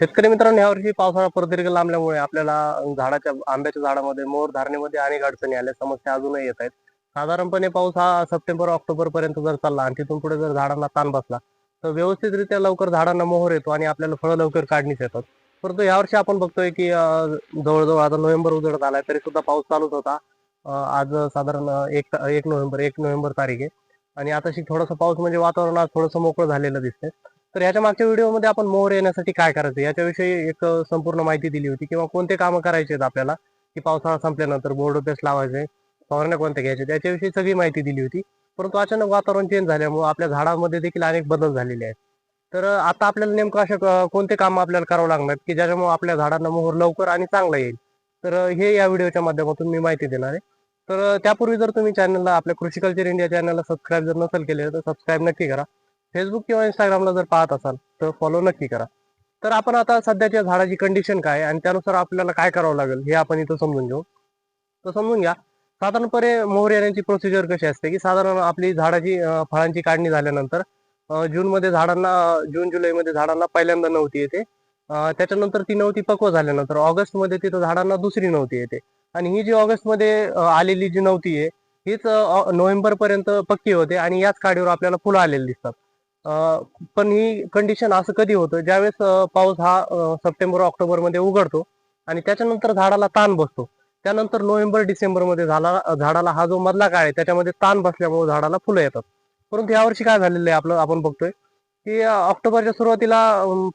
शेतकरी मित्रांनो यावर्षी पावसाळा प्रदीर्घ लांबल्यामुळे आपल्याला झाडाच्या आंब्याच्या झाडामध्ये मोर धारणेमध्ये अनेक अडचणी आल्या समस्या अजूनही येत आहेत. साधारणपणे पाऊस हा सप्टेंबर ऑक्टोबर पर्यंत जर चालला आणि तिथून पुढे जर झाडांना ताण बसला तर व्यवस्थितरित्या लवकर झाडांना मोहर येतो आणि आपल्याला फळं लवकर काढणीच येतात. परंतु यावर्षी आपण बघतोय की जवळजवळ आता नोव्हेंबर उजडत आलाय तरी सुद्धा पाऊस चालूच होता. आज साधारण एक एक नोव्हेंबर एक नोव्हेंबर तारीख आहे. आणि आताशी थोडासा पाऊस म्हणजे वातावरण आज थोडंसं मोकळं झालेलं दिसतंय. तर याच्या मागच्या व्हिडिओमध्ये आपण मोहर येण्यासाठी काय करायचं? याच्याविषयी एक संपूर्ण माहिती दिली होती किंवा कोणते कामं करायचे आहेत आपल्याला? की पावसाळा संपल्यानंतर बोर्ड पेस्ट लावायचे फवारण्या कोणत्या घ्यायचे त्याच्याविषयी सगळी माहिती दिली होती. परंतु अचानक वातावरण चेंज झाल्यामुळे आपल्या झाडामध्ये देखील अनेक बदल झालेले आहेत. तर आता आपल्याला नेमकं अशा कोणते काम आपल्याला करावं लागणार की ज्याच्यामुळे आपल्या झाडांना मोहर लवकर आणि चांगला येईल? तर हे या व्हिडिओच्या माध्यमातून मी माहिती देणार आहे. तर त्यापूर्वी जर तुम्ही चॅनलला आपल्या कृषी कल्चर इंडिया चॅनलला सबस्क्राईब जर नसेल केले तर सबस्क्राईब नक्की करा. फेसबुक किंवा इंस्टाग्रामला जर पाहत असाल तर फॉलो नक्की करा. तर आपण आता सध्याच्या झाडाची कंडिशन काय आहे आणि त्यानुसार आपल्याला काय करावं लागेल हे आपण इथं समजून घेऊ. तर समजून घ्या साधारणपणे मोहर येण्याची प्रोसिजर कशी असते की साधारण आपली झाडाची फळांची काढणी झाल्यानंतर जूनमध्ये झाडांना जून जुलैमध्ये झाडांना पहिल्यांदा नव्हती येते. त्याच्यानंतर ती नव्हती पक्व झाल्यानंतर ऑगस्टमध्ये तिथं झाडांना दुसरी नव्हती येते. आणि ही जी ऑगस्टमध्ये आलेली जी नव्हती आहे हीच नोव्हेंबर पर्यंत पक्की होते आणि याच काडीवर आपल्याला फुलं आलेली दिसतात. पण ही कंडिशन असं कधी होतं? ज्यावेळेस पाऊस हा सप्टेंबर ऑक्टोबरमध्ये उघडतो आणि त्याच्यानंतर झाडाला ताण बसतो. त्यानंतर नोव्हेंबर डिसेंबरमध्ये झाला झाडाला हा जो मधला काळ आहे त्याच्यामध्ये ताण बसल्यामुळे झाडाला फुलं येतात. परंतु यावर्षी काय झालेलं आहे आपलं आपण बघतोय की ऑक्टोबरच्या सुरुवातीला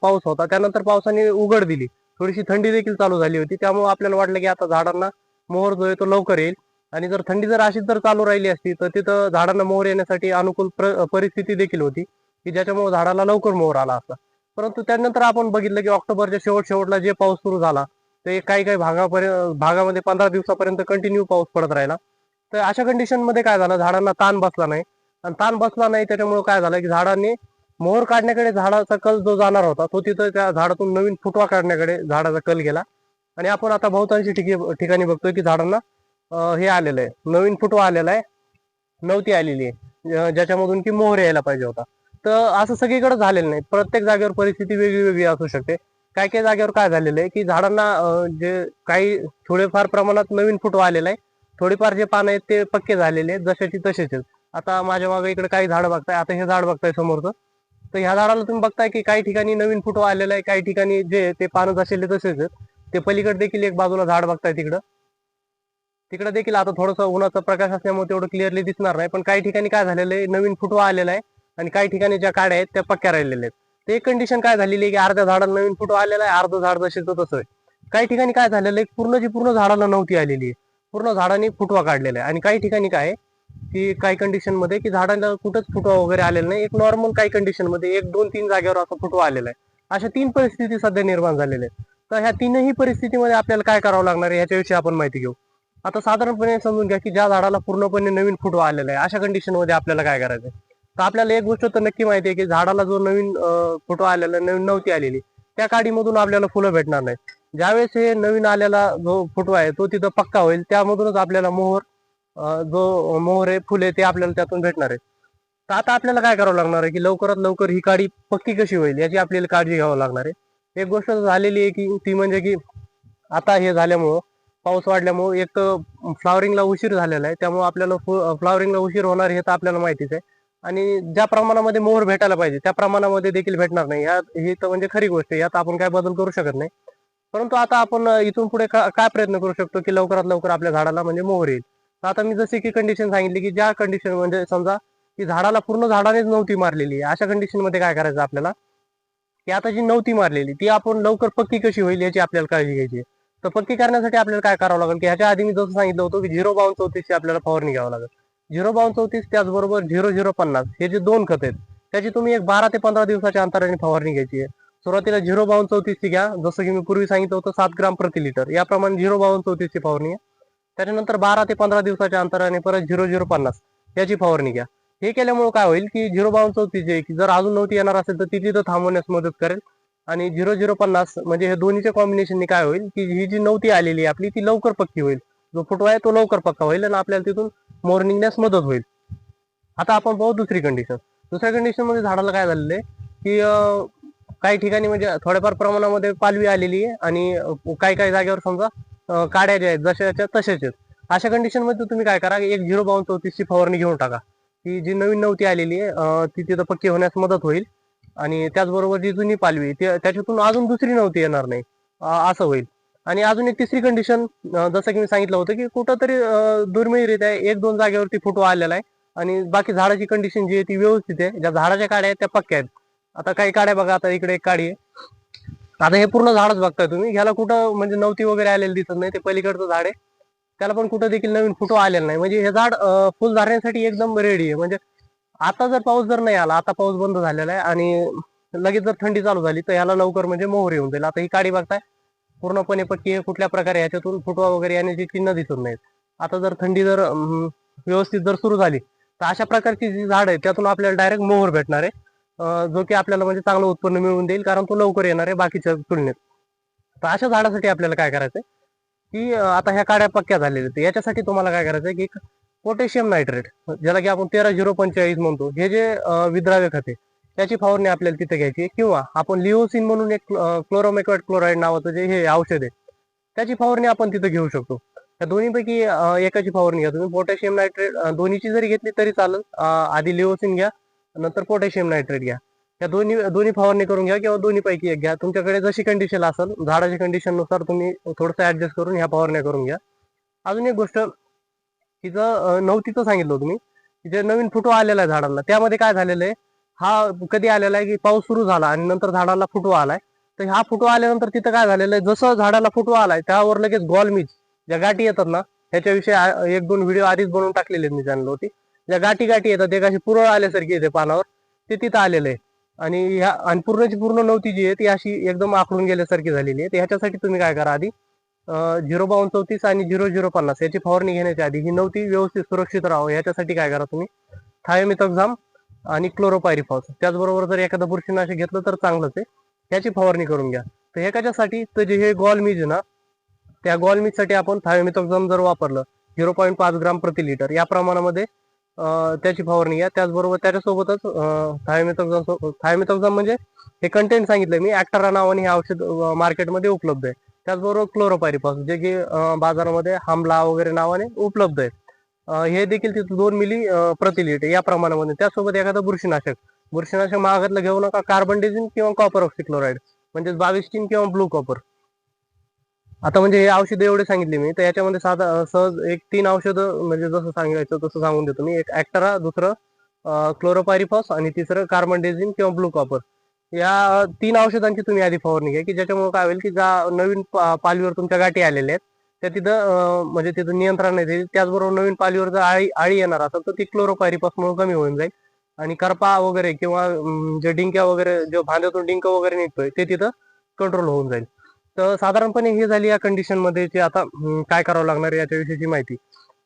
पाऊस होता. त्यानंतर पावसाने उघड दिली. थोडीशी थंडी देखील चालू झाली होती. त्यामुळे आपल्याला वाटलं की आता झाडांना मोहर जो आहे तो लवकर येईल. आणि जर थंडी जर अशीच जर चालू राहिली असती तर तिथं झाडांना मोहर येण्यासाठी अनुकूल प्र- परिस्थिती देखील होती. की ज्याच्यामुळे झाडाला लवकर मोहर आला असता. परंतु त्यानंतर आपण बघितलं की ऑक्टोबरच्या शेवट शेवटला जे पाऊस सुरू झाला ते काही काही भागापर्यंत भागामध्ये पंधरा दिवसापर्यंत कंटिन्यू पाऊस पडत राहिला. तर अशा कंडिशनमध्ये काय झालं? झाडांना ताण बसला नाही. आणि ताण बसला नाही त्याच्यामुळे काय झालं की झाडांनी मोहर काढण्याकडे झाडाचा कल जो जाणार होता तो तिथं त्या झाडातून नवीन फुटवा काढण्याकडे झाडाचा कल गेला. आणि आपण आता बहुतांशी ठिकाणी बघतोय की झाडांना हे आलेलं आहे. नवीन फुटवा आलेला आहे. नव्हती आलेली आहे. ज्याच्यामधून की मोहर यायला पाहिजे होता. तर असं सगळीकडे झालेलं नाही. प्रत्येक जागेवर परिस्थिती वेगळी वेगळी असू शकते. काही काही जागेवर काय झालेलं आहे की झाडांना जे काही थोडेफार प्रमाणात नवीन फुटवा आलेला आहे. थोडीफार जे पानं आहेत ते पक्के झालेले आहेत जशाची तसेच आहेत आता माझ्या मागे इकडे काही झाडं बघताय आता हे झाड बघताय समोरचं. तर ह्या झाडाला तुम्ही बघताय की काही ठिकाणी नवीन फुटवा आलेला आहे काही ठिकाणी जे ते पानं जसेले तसेच आहेत ते पलीकडे देखील एक बाजूला झाड बघताय तिकडं. तिकडे देखील आता थोडंसं उन्हाचा प्रकाश असल्यामुळे तेवढं क्लिअरली दिसणार नाही. पण काही ठिकाणी काय झालेलं आहे नवीन फुटवा आलेला आहे. आणि काही ठिकाणी ज्या काड्या आहेत त्या पक्क्या राहिलेल्या आहेत. ते कंडिशन काय झालेली आहे की अर्ध्या झाडाला नवीन फुटवा आलेला आहे अर्ध झाड जसेच तसं आहे. काही ठिकाणी काय झालेलं आहे पूर्णची पूर्ण झाडाला नव्हती आलेली आहे. पूर्ण झाडाने फुटवा काढलेला आहे. आणि काही ठिकाणी काय आहे की काही कंडिशनमध्ये की झाडाला कुठंच फुटवा वगैरे आलेला नाही. एक नॉर्मल काही कंडिशनमध्ये एक दोन तीन जागेवर असा फुटवा आलेला आहे. अशा तीन परिस्थिती सध्या निर्माण झालेल्या आहेत. तर ह्या तीनही परिस्थितीमध्ये आपल्याला काय करावं लागणार आहे याच्याविषयी आपण माहिती घेऊ. आता साधारणपणे समजून घ्या की ज्या झाडाला पूर्णपणे नवीन फुटवा आलेला आहे अशा कंडिशनमध्ये आपल्याला काय करायचं आहे? तर आपल्याला एक गोष्ट तर नक्की माहिती आहे की झाडाला जो नवीन फोटो आलेला आहे, नवीन नव्हती आलेली त्या काडीमधून आपल्याला फुलं भेटणार नाही ज्यावेळेस हे नवीन आलेला जो फोटो आहे तो तिथं पक्का होईल. त्यामधूनच आपल्याला मोहर जो मोहर आहे फुले ते आपल्याला त्यातून भेटणार आहे तर आता आपल्याला काय करावं लागणार आहे की लवकरात लवकर ही काडी पक्की कशी होईल याची आपल्याला काळजी घ्यावी लागणार आहे. एक गोष्ट झालेली आहे की ती म्हणजे की आता हे झाल्यामुळं पाऊस वाढल्यामुळे एक फ्लॉवरिंगला उशीर झालेला आहे. त्यामुळे आपल्याला फ्लॉवरिंगला उशीर होणार हे तर आपल्याला माहितीच आहे. आणि ज्या प्रमाणामध्ये मोहर भेटायला पाहिजे त्या प्रमाणामध्ये देखील भेटणार नाही. या ही तर म्हणजे खरी गोष्ट आहे. यात आपण काय बदल करू शकत नाही. परंतु आता आपण इथून पुढे काय प्रयत्न करू शकतो की लवकरात लवकर आपल्या झाडाला म्हणजे मोहर येईल? आता मी जसे की कंडिशन सांगितली की ज्या कंडिशन म्हणजे समजा की झाडाला पूर्ण झाडानेच नव्हती मारलेली अशा कंडिशनमध्ये काय करायचं आपल्याला? की आता जी नव्हती मारलेली ती आपण लवकर पक्की कशी होईल याची आपल्याला काळजी घ्यायची तर पक्की करण्यासाठी आपल्याला काय करावं लागेल? की ह्याच्या आधी मी जसं सांगितलं होतं की झिरो बावन चौतीसची आपल्याला फवारणी घ्यावं लागेल. झिरो बावन चौतीस त्याचबरोबर झिरो झिरो पन्नास. हे जे दोन खत आहेत त्याची तुम्ही एक बारा ते पंधरा दिवसाच्या अंतराने फवारणी घ्यायची आहे. सुरुवातीला झिरो बावन चौतीसची घ्या. जसं की मी पूर्वी सांगितलं होतं सात ग्राम प्रति लिटर. याप्रमाणे झिरो बावन चौतीसची फवारणी आहे. त्याच्यानंतर बारा ते पंधरा दिवसाच्या अंतराने परत झिरो झिरो पन्नास याची फवारणी घ्या. हे केल्यामुळे काय होईल की झिरो बावन चौतीस जे आहे की जर अजून नव्हती येणार असेल तर ती तिथं थांबवण्यास मदत करेल. आणि झिरो झिरो पन्नास म्हणजे हे दोन्हीच्या कॉम्बिनेशनने काय होईल की ही जी नव्हती आलेली आहे आपली ती लवकर पक्की होईल. जो फुटवा आहे तो लवकर पक्का होईल आणि आपल्याला तिथून मोर निघण्यास मदत होईल. आता आपण पाहू दुसरी कंडिशन दुसऱ्या कंडिशनमध्ये झाडाला काय झालेलं आहे? की काही ठिकाणी म्हणजे थोड्याफार प्रमाणामध्ये पालवी आलेली आहे आणि काही काही जागेवर समजा काड्या ज्या आहेत जशाच्या तशाच आहेत. अशा कंडिशनमध्ये तुम्ही काय करा एक झिरो बावन चौतीसची फवारणी घेऊन टाका. ती जी नवीन नव्हती आलेली आहे ती तिथं पक्की होण्यास मदत होईल. आणि त्याचबरोबर जी जुनी पालवी ते- त्याच्यातून अजून दुसरी नव्हती येणार नाही. असं होईल. आणि अजून एक तिसरी कंडिशन जसं की मी सांगितलं होतं की कुठंतरी दुर्मिळरित्या एक दोन जागेवरती फोटो आलेला आहे. आणि बाकी झाडाची कंडिशन जी आहे ती व्यवस्थित आहे. ज्या झाडाच्या काड्या आहेत त्या पक्क्या आहेत. आता काही काड्या बघा आता इकडे एक काडी आहे. आता हे पूर्ण झाडच बघताय तुम्ही. ह्याला कुठं म्हणजे नवती वगैरे आलेली दिसत नाही. ते पलीकडचं झाड आहे. त्याला पण कुठं देखील नवीन फोटो आलेला नाही. म्हणजे हे झाड फुल झाडण्यासाठी एकदम रेडी आहे. म्हणजे आता जर पाऊस जर नाही आला आता पाऊस बंद झालेला आहे. आणि लगेच जर थंडी चालू झाली तर ह्याला लवकर म्हणजे मोहर येऊन जाईल. आता ही काडी बघताय. पूर्णपणे पक्की आहे कुठल्या प्रकारे याच्यातून फुटवा वगैरे येण्याची चिन्ह दिसत नाहीत. आता जर थंडी जर व्यवस्थित जर सुरू झाली तर अशा प्रकारची जी झाड आहे त्यातून आपल्याला डायरेक्ट मोहर भेटणार आहे. जो की आपल्याला म्हणजे चांगलं उत्पन्न मिळवून देईल कारण तो लवकर येणार आहे बाकीच्या तुलनेत. तर अशा झाडासाठी आपल्याला काय करायचंय? की आता ह्या काड्या पक्क्या झालेल्या आहेत. याच्यासाठी तुम्हाला काय करायचंय की पोटॅशियम नायट्रेट ज्याला की आपण तेरा झिरो पंचेचाळीस म्हणतो हे जे विद्राव्य विद्राव्य खते त्याची फवारणी आपल्याला तिथे घ्यायची किंवा आपण लिओसिन म्हणून एक क्लोरोमेक्वाट क्लोराईड नावाचं जे हे औषध आहे. त्याची फवारणी आपण तिथे घेऊ शकतो. या दोन्हीपैकी एकाची फवारणी घ्या तुम्ही. पोटॅशियम नायट्रेट दोन्हीची जरी घेतली तरी चालेल. आधी लिओसिन घ्या नंतर पोटॅशियम नायट्रेट घ्या. या दोन्ही दोन्ही फवारणी करून घ्या किंवा दोन्ही पैकी एक घ्या. तुमच्याकडे जशी कंडिशन असेल झाडाच्या कंडिशननुसार तुम्ही थोडंसं ऍडजस्ट करून ह्या फवारण्या करून घ्या. अजून एक गोष्ट तिचं अं, नवतीचं सांगितलं तुम्ही जे नवीन फुटो आलेला आहे झाडाला त्यामध्ये काय झालेलं आहे? हा कधी आलेला आहे की पाऊस सुरू झाला आणि नंतर झाडाला फुटवा आलाय. तर हा फुटवा आल्यानंतर तिथं काय झालेलं आहे? जसं झाडाला फुटवा आलाय त्यावर लगेच गॉलमीज ज्या गाठी येतात ना ह्याच्याविषयी एक दोन व्हिडिओ आधीच बनवून टाकलेले आहेत मी चॅनल होती ज्या गाठी गाठी येतात ते कशी पुरळ आल्यासारखी येते पानावर ते तिथं आलेलं आहे आणि ह्या आणि पूर्णची पूर्ण नव्हती जी आहे ती अशी एकदम आखडून गेल्यासारखी झालेली आहे. तर ह्याच्यासाठी तुम्ही काय करा आधी झिरो बावन चौतीस आणि झिरो झिरो पन्नास याची फवारणी घेण्याच्या आधी ही नव्हती व्यवस्थित सुरक्षित राहावं. याच्यासाठी काय करा तुम्ही? थायोमिथॉक्झाम आणि क्लोरोपायरीफॉस त्याचबरोबर जर एखादं बुरशीनाशक घेतलं तर चांगलंच आहे. त्याची फवारणी करून घ्या. तर हे कशासाठी तर जे हे गॉलमीज आहे ना त्या गॉलमीजसाठी आपण थायोमिथॉक्झाम जर वापरलं झिरो पॉईंट पाच ग्राम प्रति लिटर या प्रमाणामध्ये त्याची फवारणी घ्या. त्याचबरोबर त्याच्यासोबतच थायोमिथॉक्झाम थायोमिथॉक्झाम म्हणजे हे कंटेंट सांगितलं मी ऍक्टरा नावाने हे औषध मार्केटमध्ये उपलब्ध आहे. त्याचबरोबर क्लोरोपायरीफॉस जे की बाजारामध्ये हमला वगैरे नावाने उपलब्ध आहे हे देखील तिथं दोन मिली प्रति लिटर या प्रमाणामध्ये. त्यासोबत एखादं बुरशीनाशक. बुरशीनाशक महागातलं घेऊ नका. कार्बन डिझिन किंवा कॉपर ऑक्सिक्लोराईड म्हणजे बावीस टीन किंवा ब्लू कॉपर आता म्हणजे हे औषध एवढे सांगितले मी. तर याच्यामध्ये साधा सहज एक तीन औषधं म्हणजे जसं सांगायचं तसं सांगून देतो मी. एक ऍक्टरा दुसरं क्लोरोपायरिफॉस आणि तिसरं कार्बन डेझिन किंवा ब्लू कॉपर या तीन औषधांची तुम्ही आधी फवारणी घ्या की ज्याच्यामुळे काय होईल की ज्या नवीन पालवीवर पालीवर तुमच्या गाठी आलेल्या आहेत त्या तिथं म्हणजे तिथं नियंत्रण नाही देईल त्याचबरोबर नवीन पालीवर जर आळी आळी येणार असेल तर ती क्लोरोपायरिफॉसमुळे कमी होऊन जाईल. आणि करपा वगैरे किंवा जे डिंक्या वगैरे जे भांड्यातून डिंक वगैरे निघतोय ते तिथं कंट्रोल होऊन जाईल. तर साधारणपणे ही झाली या कंडिशनमध्ये जे आता काय करावं लागणार आहे याच्याविषयीची माहिती.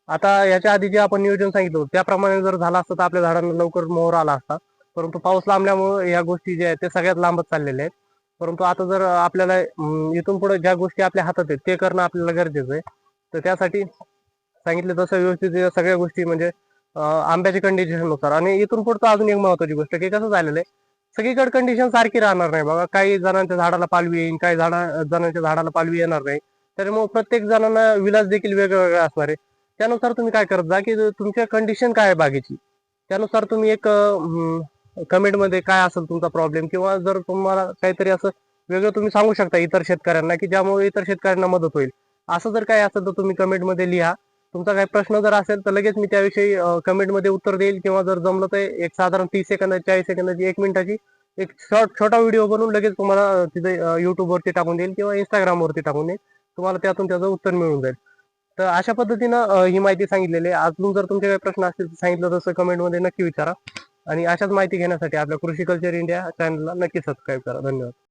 आता याच्या आधी जे आपण नियोजन सांगितलं त्याप्रमाणे जर झालं असतं तर आपल्या झाडांना लवकर मोहर आला असता. परंतु पाऊस लांबल्यामुळे या गोष्टी ज्या आहेत ते सगळ्यात लांबच चाललेल्या आहेत. परंतु आता जर आपल्याला इथून पुढे ज्या गोष्टी आपल्या हातात आहेत ते करणं आपल्याला गरजेचं आहे. तर त्यासाठी सांगितलं तसं व्यवस्थित या सगळ्या गोष्टी म्हणजे आंब्याच्या कंडिशननुसार. आणि इथून पुढचं अजून एक महत्वाची गोष्ट की कसं झालेलं आहे सगळीकडे कंडिशन सारखी राहणार नाही बघा. काही जणांच्या झाडाला पालवी येईल काही झाडा जणांच्या झाडाला पालवी येणार नाही. त्याच्यामुळे प्रत्येक जणांना विलास देखील वेगवेगळा असणार आहे. त्यानुसार तुम्ही काय करत जा की तुमच्या कंडिशन काय आहे बागेची? त्यानुसार तुम्ही एक कमेंटमध्ये काय असेल तुमचा प्रॉब्लेम किंवा जर तुम्हाला काहीतरी असं वेगळं तुम्ही सांगू शकता इतर शेतकऱ्यांना की ज्यामुळे इतर शेतकऱ्यांना मदत होईल. असं जर काय असेल तर तुम्ही कमेंटमध्ये लिहा. तुमचा काही प्रश्न जर असेल तर लगेच मी त्याविषयी कमेंटमध्ये उत्तर देईल. किंवा जर जमलं तर एक साधारण तीस सेकंदाची चाळीस सेकंदाची एक मिनिटाची एक शॉर्ट छोटा व्हिडिओ बनवून लगेच तुम्हाला तिथे युट्यूबवरती टाकून देईल किंवा इंस्टाग्राम वरती टाकून देईल. तुम्हाला त्यातून त्याचं उत्तर मिळून जाईल. तर अशा पद्धतीनं ही माहिती सांगितलेली आहे. अजून जर तुमचे काही प्रश्न असतील तर सांगितलं तसं कमेंटमध्ये नक्की विचारा. आणि अशाच माहिती घेण्यासाठी आपल्या कृषी कल्चर इंडिया चॅनलला नक्की सबस्क्राईब करा. धन्यवाद.